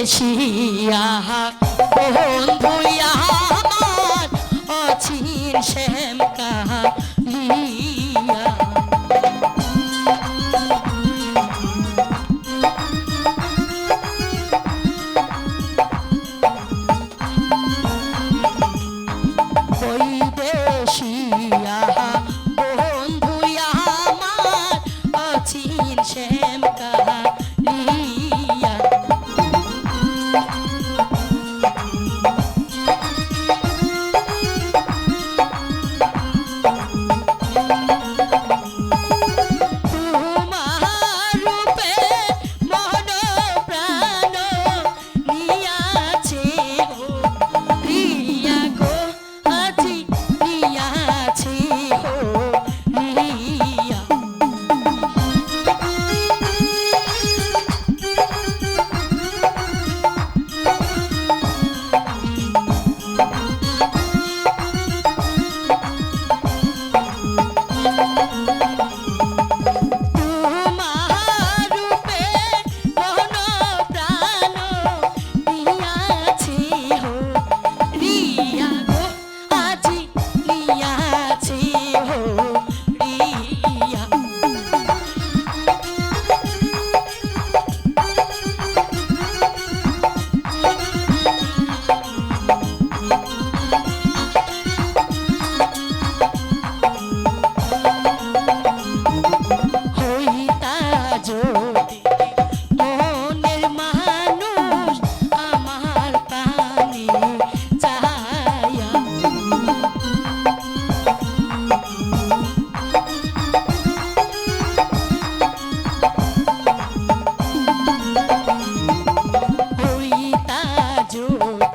বেশি বন্ধু আমার অচিন শ্যাম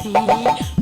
পাখি